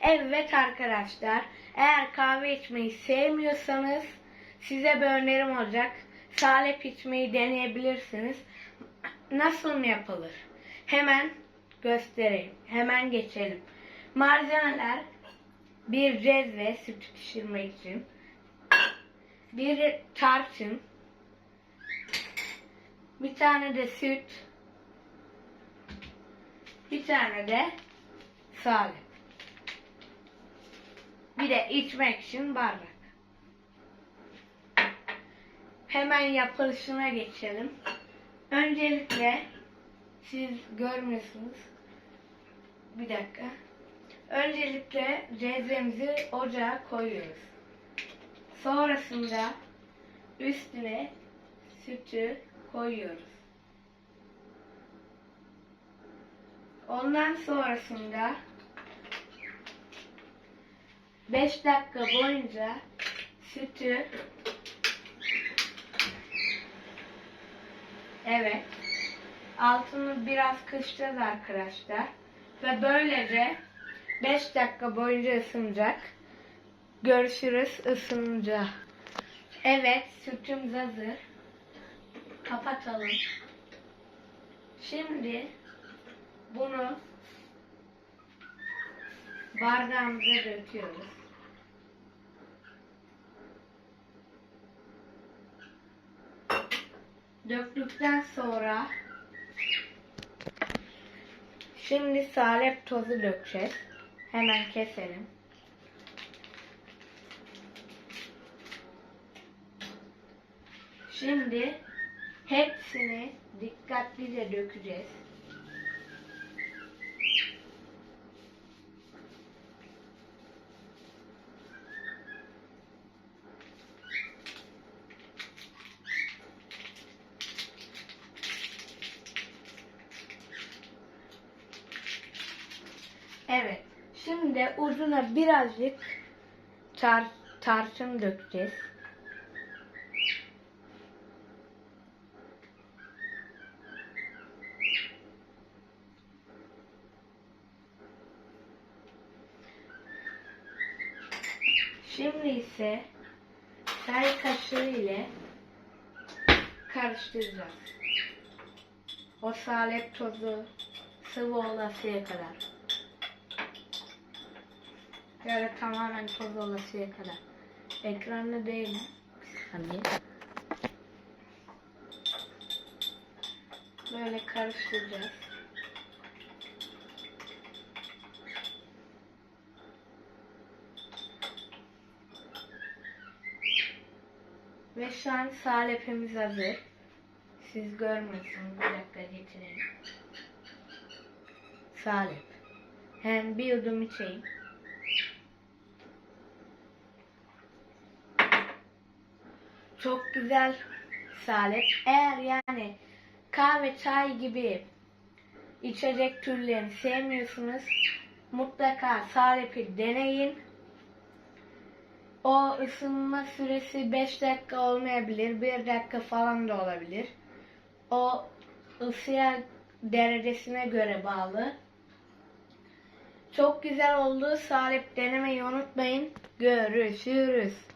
Evet arkadaşlar, eğer kahve içmeyi sevmiyorsanız size bir önerim olacak. Salep içmeyi deneyebilirsiniz. Nasıl yapılır? Hemen göstereyim. Hemen geçelim. Malzemeler bir cezve süt pişirmek için. Bir tarçın. Bir tane de süt. Bir tane de salep. Bir de içmek için bardak. Hemen yapılışına geçelim. Öncelikle siz görmüyorsunuz. Bir dakika. Öncelikle cezvemizi ocağa koyuyoruz. Sonrasında üstüne sütü koyuyoruz. Ondan sonrasında 5 dakika boyunca sütü Evet. Altını biraz kısacağız arkadaşlar. Ve böylece 5 dakika boyunca ısınacak. Görüşürüz ısınınca. Evet sütümüz hazır. Kapatalım. Şimdi bunu bardağımıza döküyoruz. Döktükten sonra şimdi salep tozu dökeceğiz. Hemen keselim. Şimdi hepsini dikkatlice dökeceğiz. Evet. Şimdi ucuna birazcık tar tarçın dökeceğiz. Şimdi ise çay kaşığı ile karıştıracağız. O salep tozu sıvı olasıya kadar. Böyle tamamen toz olasıya kadar. Ekranlı değil. Hani böyle karıştıracağız. Ve şu an salepimiz hazır. Siz görmüyorsunuz. Bir dakika getireyim. Salep. Hem bir yudum içeyim. Çok güzel salep. Eğer yani kahve, çay gibi içecek türlerini sevmiyorsunuz, mutlaka salepi deneyin. O ısınma süresi 5 dakika olmayabilir, 1 dakika falan da olabilir. O ısıya derecesine göre bağlı. Çok güzel oldu. Salep denemeyi unutmayın. Görüşürüz.